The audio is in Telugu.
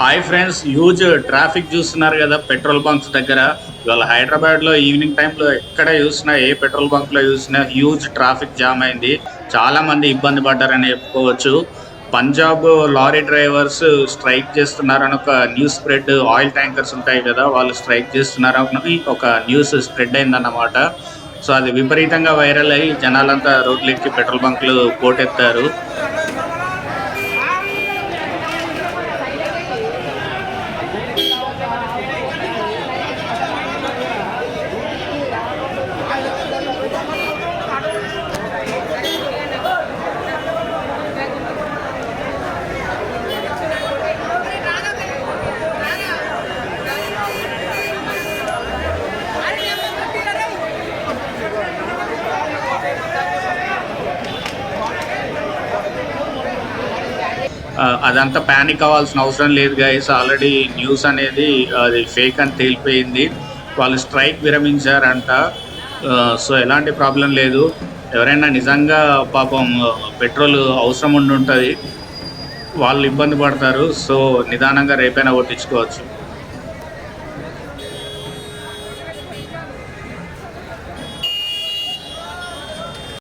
హాయ్ ఫ్రెండ్స్ హ్యూజ్ ట్రాఫిక్ చూస్తున్నారు కదా పెట్రోల్ బంక్స్ దగ్గర. ఇవాళ హైదరాబాద్లో ఈవినింగ్ టైంలో ఎక్కడ చూసినా ఏ పెట్రోల్ బంక్లో చూసినా హ్యూజ్ ట్రాఫిక్ జామ్ అయింది. చాలా మంది ఇబ్బంది పడ్డారని చెప్పుకోవచ్చు. పంజాబ్ లారీ డ్రైవర్స్ స్ట్రైక్ చేస్తున్నారని ఒక న్యూస్ స్ప్రెడ్ ఆయిల్ ట్యాంకర్స్ ఉంటాయి కదా వాళ్ళు స్ట్రైక్ చేస్తున్నారని ఒక న్యూస్ స్ప్రెడ్ అయిందన్నమాట. సో అది విపరీతంగా వైరల్ అయ్యి జనాలంతా రోడ్లెక్కి పెట్రోల్ బంక్లు పోటెత్తారు. Yeah. అదంతా ప్యానిక్ అవ్వాల్సిన అవసరం లేదు గైస్ ఆల్రెడీ న్యూస్ అనేది అది ఫేక్ అని తేలిపోయింది. వాళ్ళు స్ట్రైక్ విరమించారంట. సో ఎలాంటి ప్రాబ్లం లేదు. ఎవరైనా నిజంగా పాపం పెట్రోల్ అవసరం ఉండి ఉంటుంది. వాళ్ళు ఇబ్బంది పడతారు. సో నిదానంగా రేపైనా కొట్టించుకోవచ్చు.